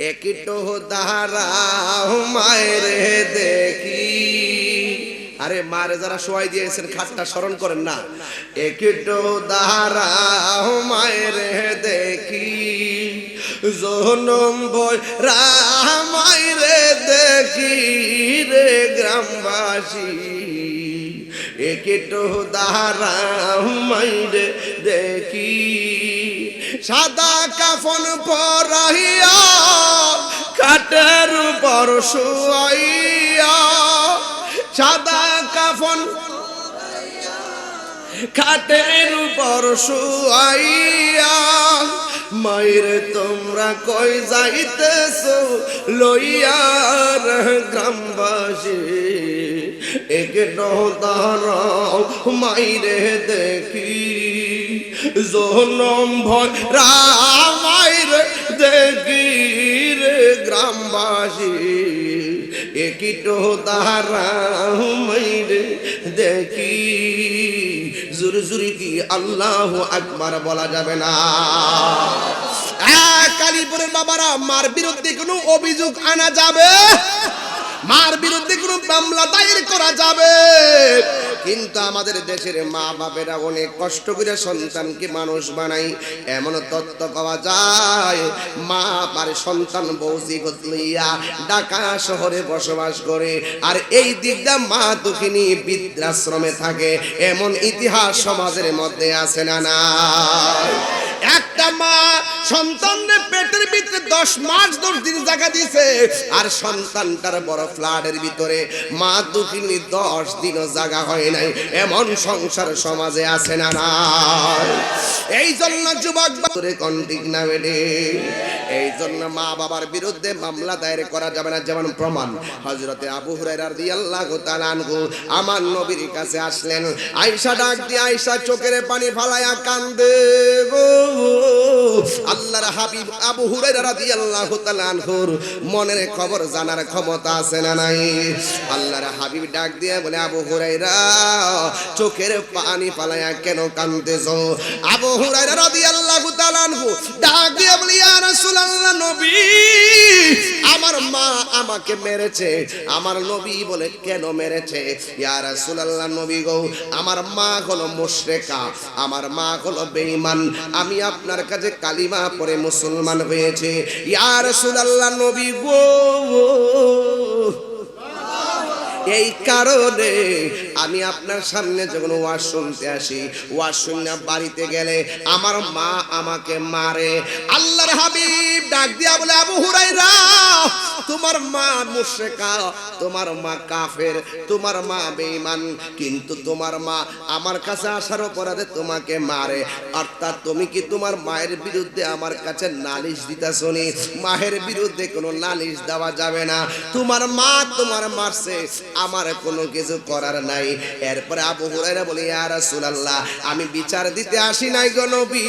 একটু দাঁড়াও মায়ের দেখি। আরে মারে যারা শোয়াই দিয়েছেন খাটটা স্মরণ করেন না। একটু দাঁড়াও মায়ের দেখি। জনম বই রামাইরে দেখি রে গ্রামবাসী। একটু দাঁড়াও মাইরে দেখি। সাদা কাফন পরাইয়া কাটের উপর শুয়াইয়া, সাদা কাফন খাটের উপর শুয়াইয়া, মায়ের তোমরা কই যাইতেছ? লইয়ার গ্রামবাসী, এক দাঁড়াও মাইরে দেখি। জনম ভয় রামাইরে দেখি। রে গ্রামবাসী একিটো মাইরে দেখি। জুরি জুরি কি আল্লাহ আকবার বলা যাবে না। আহ, কালীপুরের বাবারা মার বিরুদ্ধে কোনো অভিযোগ আনা যাবে? মার বিরুদ্ধে কোনো মামলা দায়ের করা যাবে? কিন্তু আমাদের দেশের মা বাপেরা অনেক কষ্ট করে সন্তানকে মানুষ বানাই এমন তত্ত্ব পাওয়া যায় মা বাপের সন্তান বৌজি লইয়া ঢাকা শহরে বসবাস করে। আর এই দিকটা মা দুঃখিনী বৃদ্ধাশ্রমে থাকে। এমন ইতিহাস সমাজের মধ্যে আছে না না একটা মা সন্তানদের পেটের ভিতরে দশ মাস দশ দিন জায়গা দিছে, আর সন্তানটার বড় ফ্লাডের ভিতরে মা দুঃখিনী দশ দিনও জায়গা হয় নাই। এমন সংসার সমাজে আছে না না এই জন্য যুবক কন্টিক না বেডে এই জন্য মা বাবার বিরুদ্ধে মামলা দায়ের করা যাবে না, যেমন প্রমাণ। হজরতে আবু হুরাইরা রাদিয়াল্লাহু তাআলা আনহু আমার নবীর কাছে আসলেন, আয়েশা ডাক দিয়ে আয়েশা চোখের পানি ফালায়া কান্দে আল্লাহর হাবিব আবু হুরাইরা রাদিয়াল্লাহু তাআলা আনহুর মনের খবর জানার ক্ষমতা আছে না নাই? আল্লাহর হাবিব ডাক দিয়ে বলে, আবু হুরাইরা চোখের পানি ফালায়া কেন কান্দেছো? আবু হুরাইরা রাদিয়াল্লাহু তাআলা আনহু ডাক দিয়ে বলে, ইয়া রাসূলুল্লাহ নবী। আমার মা আমাকে মেরেছে। আমার নবী বলে, কেন মেরেছে? ইয়া রাসূলুল্লাহ নবী গো, আমার মা হলো মুশরিকা, আমার মা হলো বেঈমান। আমি আপনার কাছে কালিমা পরে মুসলমান হয়েছে। ইয়া রাসূলুল্লাহ নবী গো। এই কারণে আমি আপনার সামনে যখন ওয়াজ শুনতে আসি, ওয়াজ শুনে বাড়িতে গেলে আমার মা আমাকে মারে। আল্লাহর হাবিব ডাক দিয়া বলে, আবু হুরাইরা তোমার মা মুশরিকা, তোমার মা কাফের, তোমার মা বেঈমান, কিন্তু তোমার মা আমার কাছে আসার অপরাধে তোমাকে মারে। অর্থাৎ তুমি কি তোমার মায়ের বিরুদ্ধে আমার কাছে নালিশ দিতেছ নি? মায়ের বিরুদ্ধে কোনো নালিশ দেওয়া যাবে না। তোমার মা তোমার মারছে আমার কোনো কিছু করার নাই। এরপরে আবু হুরাইরা বলি, ইয়া রাসূলুল্লাহ, আমি বিচার দিতে আসি নাই গো নবী।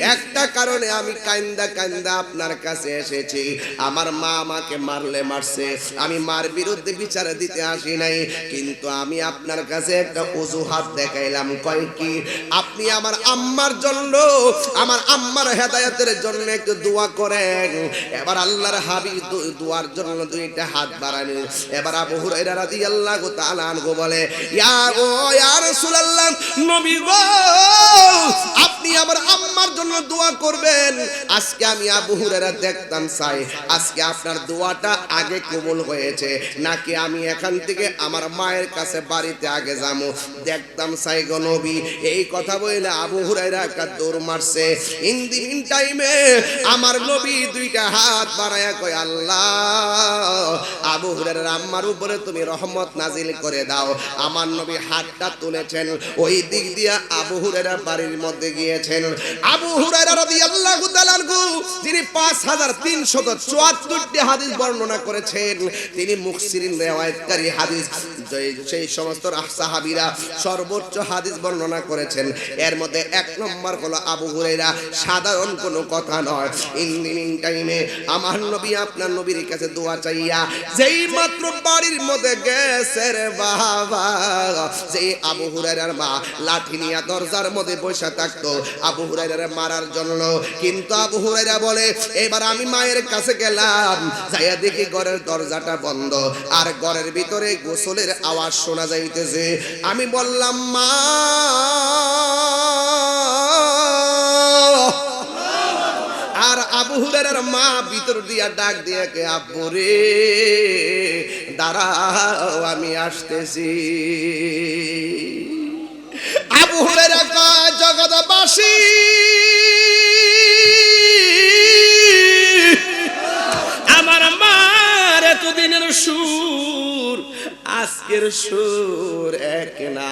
একটা কারণে আমি কান্দা কান্দা আপনার কাছে এসেছি। আমার মা আমাকে মারলে মারছে। আমি মার বিরুদ্ধে বিচার দিতে আসি নাই, কিন্তু আমি আপনার কাছে একটা অজুহাত দেখাইলাম। কয় কি? আপনি আমার আম্মার জন্য, আমার আম্মার হেদায়েতের জন্য একটু দোয়া করেন। এবার আল্লাহর হাবিব দু- দোয়ার জন্য দুইটা হাত বাড়ানি। এবার আবু হুরায়রা রাদিয়াল্লাহু তাআলা আনহু বলে, ইয়া ও, ইয়া রাসূলুল্লাহ, নবী গো, আপনি আমার আম্মার জন্য দোয়া করবেন। আজকে আমি আবু হুরায়রা দেখতাম চাই আজকে আপনার দোয়াটা আগে কবুল হয়েছে, নাকি আমি এখান থেকে আমার মায়ের কাছে বাড়িতে আগে যাব? দেখতাম চাই গো নবী, এই কথা বলে আবু হুরায়রা একটা দৌড় মারছে। ইন দি মিন টাইমে আমার নবী দুইটা হাত বাড়ায়া কয়, আল্লাহ, আবু হুরায়রার আম্মার উপরে তুমি রহমত নাজিল করে দাও। আমার নবী হাতটা তুলেছেন, ওই দিক দিয়া আবু হুরায়রা বাড়ির মধ্যে গিয়েছেন। আবু হুরায়রা রাদিয়াল্লাহু যিনি 5374টি হাদিস বর্ণনা করেছেন, তিনি মুখসিরিন রিওয়ায়াতকারী হাদিস সেই সমস্ত সাহাবীরা সর্বোচ্চ হাদিস বর্ণনা করেছেন। এর মধ্যে এক নম্বর হলো আবু হুরায়রা, সাধারণ কোনো কথা নয়। টাইমে আমার নবী, আপনার নবীর কাছে দোয়া চাইয়া, যেই মাত্র বাড়ির মধ্যে গেছে বাবা, যেই আবু হুরায়রার মা লাঠি নিয়ে দরজার মধ্যে বসে থাকতো, আবু হুরায়রা হুরাইরার মারার জন্য। কিন্তু আবু হুরাইরা বলে, এবার আমি মায়ের কাছে গেলাম। যাইয়া দেখি ঘরের দরজাটা বন্ধ। আর ঘরের ভিতরে গোসলের আওয়াজ শোনা যাইতেছে। আমি বললাম, মা! আর আবু মা ভিতর দিয়া ডাক দিয়া কে, আব্বু রে, দাঁড়াও, আমি আসতেছি। আবু হুরাইরা কয় জগৎবাসী। আমার মার এতদিনের সুর, আজকের সুর এক না।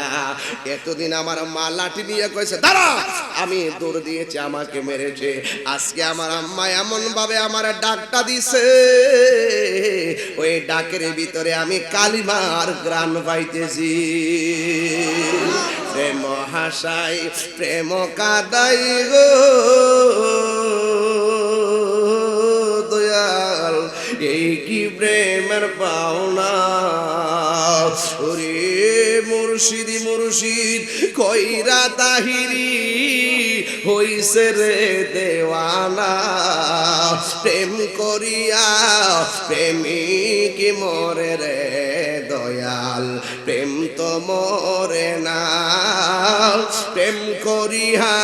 এতদিন আমার মা লাঠি নিয়ে কয়েছে দাঁড়া, আমি দৌড় দিয়েছি, আমাকে মেরেছে। আজকে আমার আম্মা এমন ভাবে আমার ডাকটা দিছে, ওই ডাকের ভিতরে আমি কালিমার গ্রাম পাইতেছি। প্রেম হাসাই, প্রেম কাদাই গো। দয়াল, এই কি প্রেমের পাওনা? ওরে মুর্শিদ মুর্শিদ, কইরা তাহিরি, হইছে রে দেওয়ানা। প্রেম করিয়া প্রেমিক মরে রে দয়াল, প্রেম তো মরে না। প্রেম করিহা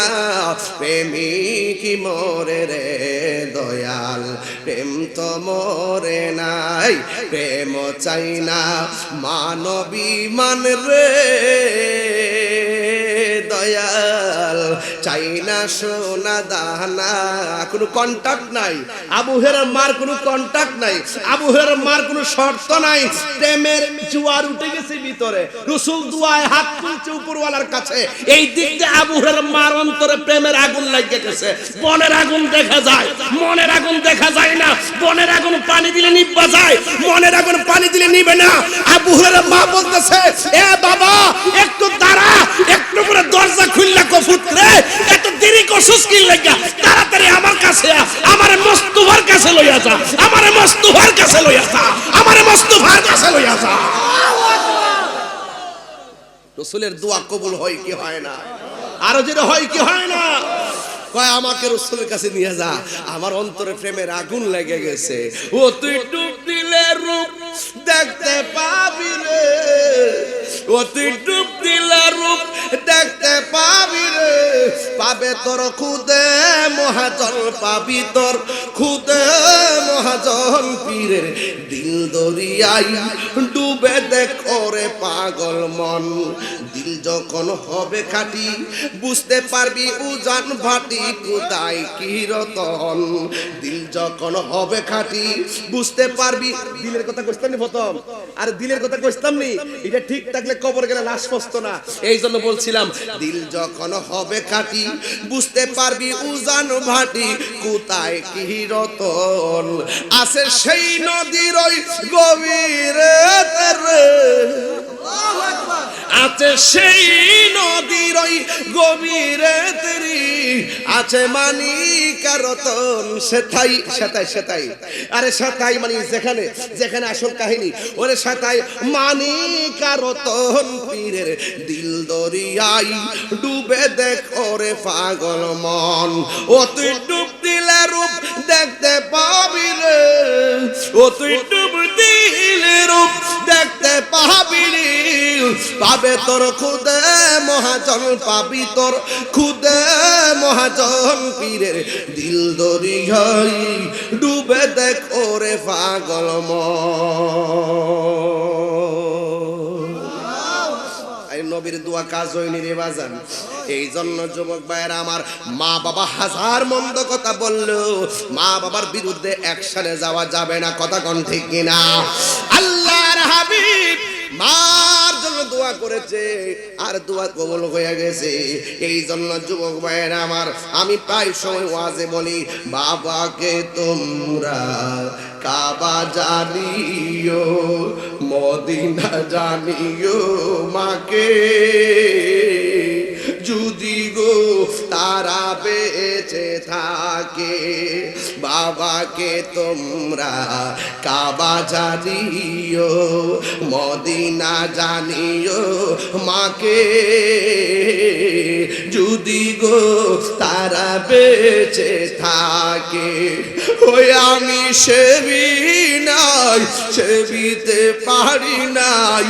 প্রেমিক মরে রে দয়াল, প্রেম তো মরে নাই, প্রেম চাই না মানবী মান রে। দয়াল চাই না সোনা দানা, কোনো কন্টাক্ট নাই। আবু হেরার মার কোনো কন্টাক্ট নাই। আবু হেরার মার কোনো শর্ত নাই। প্রেমের জুয়ার উঠে গেছে ভিতরে। রসুল দুয়ায় হাত তুলছে উপরওয়ালার কাছে। এই দিক দিয়ে আবু মার অন্তরে প্রেমের আগুন লাগিয়ে গেছে। বনের আগুন দেখা যায়। মনের আগুন দেখা যায় না। বনের আগুন পানি দিলে নিব্বা যায়। মনের আগুন পানি দিলে নিবে না। আবু হুরায়রার মা বলতেছে, এ বাবা, একটু কফুত রে এত দেরি করছিস কি লাগা? তাড়াতাড়ি আমার কাছে আ, কাছে লইয়া যা কাছে লইয়া যা কাছে লইয়া যা। রসুলের দোয়া কবুল হয় কি হয় না? আরও যেটা হয় কি হয় না? কয় আমাকে রসুলের কাছে নিয়ে যা আমার অন্তরে প্রেমের আগুন লেগে গেছে। ও তুই ডুব দিলে রূপ দেখতে পাবি রে। ও তুই তোর খুদে মহাজন পাবি তোর খুদে মহাজন পীরের দিল দরিয়াই ডুবে দেখ ওরে পাগল মন। দিল যখন হবে খাটি, বুঝতে পারবি উজান ভাটি কোথায় কি রতন। দিল যখন হবে খাটি, বুঝতে পারবি দিলের কথা কইতাম নি প্রথম? আর দিলের কথা কইতাম নি? এটা ঠিক থাকলে কবর গেলে লাশ পচতো না। এই জন্য বলছিলাম, দিল যখন হবে খাটি, বুঝতে পারবি উজান ভাটি কোথায় কি রতন। আছে সেই নদীর ওই গভীরে আছে সেই নদীর ওই গভীরে তেরি। আছে মানি রতন, সেথাই সেতাই সেতাই আরে সেতাই মানে যেখানে যেখানে আসল কাহিনী। ওরে সেতাই মানি রতন পীরের দিল দরিয়াই। ডুবে দেখ ওরে পাগল মন। ও তুই ডুব দিলে রূপ দেখতে পাবি ও তুই ডুব দিলে রূপ দেখতে পাবি পাবে তোর খুদে মহাজন, পাবি তোর খুদে মহাজন পীরের দিল দরিয়াই ডুবে দেখ ওরে পাগল এই নবীর দোয়া কাজ হয়নি রে বাজান। এই জন্য যুবক ভাইয়ের, আমার মা বাবা হাজার মন্দ কথা বলল। মা বাবার বিরুদ্ধে একসাথে যাওয়া যাবে না, কথা কোন ঠিক কিনা? আল্লাহর হাবিব মার জন্য দোয়া করেছে, আর দোয়া কবল হয়ে গেছে। এই জন্য যুবক ভাইয়ের, আমার, আমি প্রায় সময় ওয়াজে বলি, বাবাকে তোমরা কাবা জানিও, মদিনা জানিও মাকে। যদি গো তারা বেঁচে থাকে বাবাকে তোমরা কাবা জানিও মদিনা জানিও মাকে। যদি গো তারা বেঁচে থাকে, ওই আমি সেবি নাই, সেবিতে পারি নাই।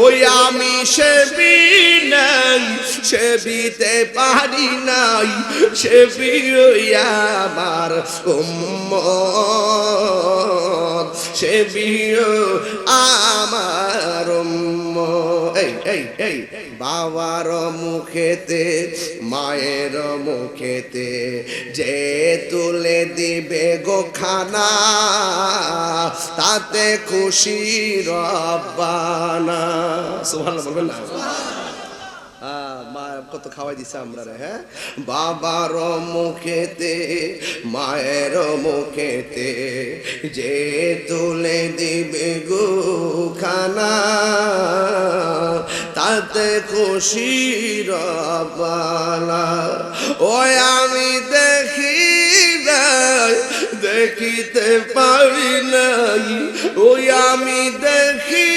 ওই আমি সেবি নাই, সেবিতে পারি নাই, সেবি ওই আমার উম্মত, সেবি আমার উম্মত। এই এই এই বাবার মুখেতে মায়ের মুখেতে যে তুলে দিবে গো খানা, তাতে খুশি রব্বানা। না? কত খাওয়াই দিছে আমরা রে হ্যাঁ? বাবার মুখেতে, মায়ের মুখেতে যে তুলে দিবে গো খানা তাতে খুশি রবালা ওই আমি দেখি নাই, দেখিতে পারি নাই। ওই আমি দেখি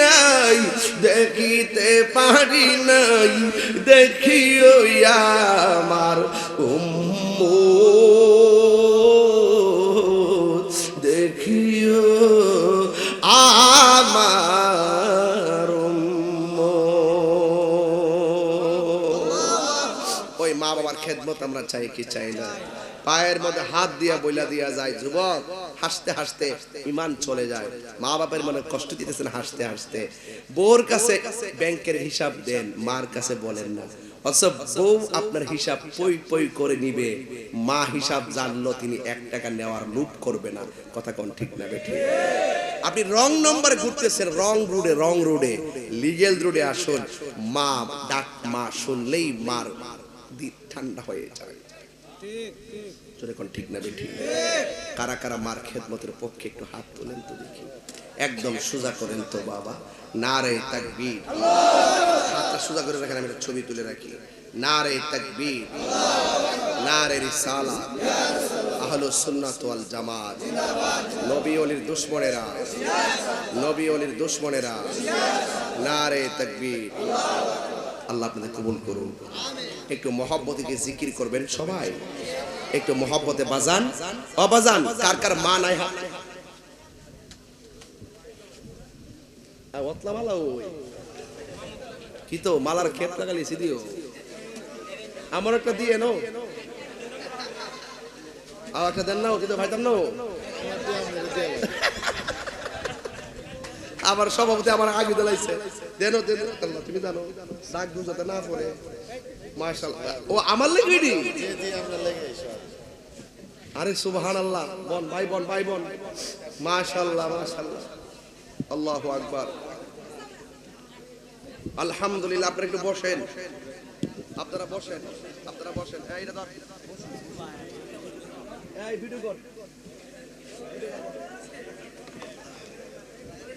নাই, দেখিতে পারি নাই। দেখি ওই আমার উম্ম বাবার খেদমত আমরা চাই কি চাই না। পায়ের মধ্যে হাত দিয়া বইলা দিয়া যায় যুবক, হাসতে হাসতে ইমান চলে যায়। মা বাপের মনে কষ্ট দিতেছেন হাসতে হাসতে। বোর কাছে ব্যাংকের হিসাব দেন, মার কাছে বলেন না। অথচ বউ আপনার হিসাব পই পই করে নিবে। মা হিসাব জানলো, তিনি এক টাকা নেওয়ার লুপ করবে না। কথা কোন ঠিক না আপনি রং নম্বর ঘুরতেছেন, রং রুডে রং রুডে। লিগেল রুডে আসুন। মা, ডাক মা শুনলেই মার ঠান্ডা হয়ে জোরে ঠিক না বেঠিক কারা কারা মার খেদমতের পক্ষে একটু হাত তোলেন তো দেখি। একদম সোজা করেন তো বাবা। না রে তাকবীর। হাতটা সোজা করে রাখেন, আমি ছবি তুলে রাখি। না রে তাকবীর। না রে রিসালা। আহলো সুন্নাত ওয়াল জামাত। নবী ওলির দুশ্মনেরা। নবী ওলির দুশ্মনেরা। না রে তাকবীর। আল্লাহ আপনাদের কবুল করুন। একটু মহব্বতীকে জিকির করবেন সবাই। একটু মহব্বতে বাজান। অবাজান কার কার মা নাই আ, মালা ওই। কি তো মালার ক্ষেত লাগালিয়েছি দিও আমার একটা দিয়ে নো আর একটা দেন নাও কিন্তু ভাইতাম নাও। আবার সভাপতি আমার আগে দিলাইছে। দেনো, দেন আল্লাহ, তুমি জানো ডাক বুঝাতে না পড়ে মাশাআল্লাহ। ও, আমার লেগে রেডি আরে সুবহান আল্লাহ বন, ভাই বন ভাই বন। মাশাআল্লাহ মাশাআল্লাহ। আল্লাহু আকবার। আলহামদুলিল্লাহ, আপনারা একটু বসেন। আপনারা বসেন আপনারা বসেন। এই, এটা এই, ভিডিও কর।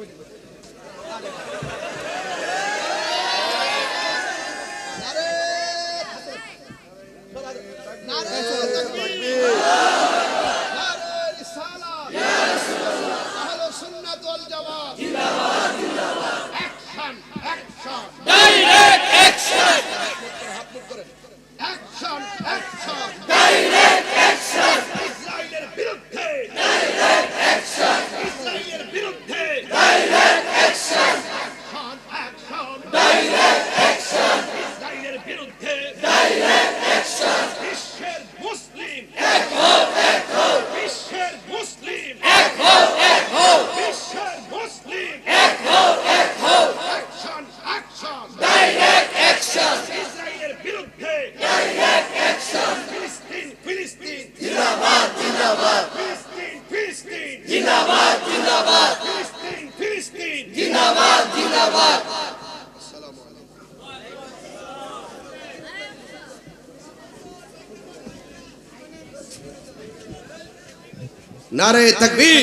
будет. নারে তাকবীর।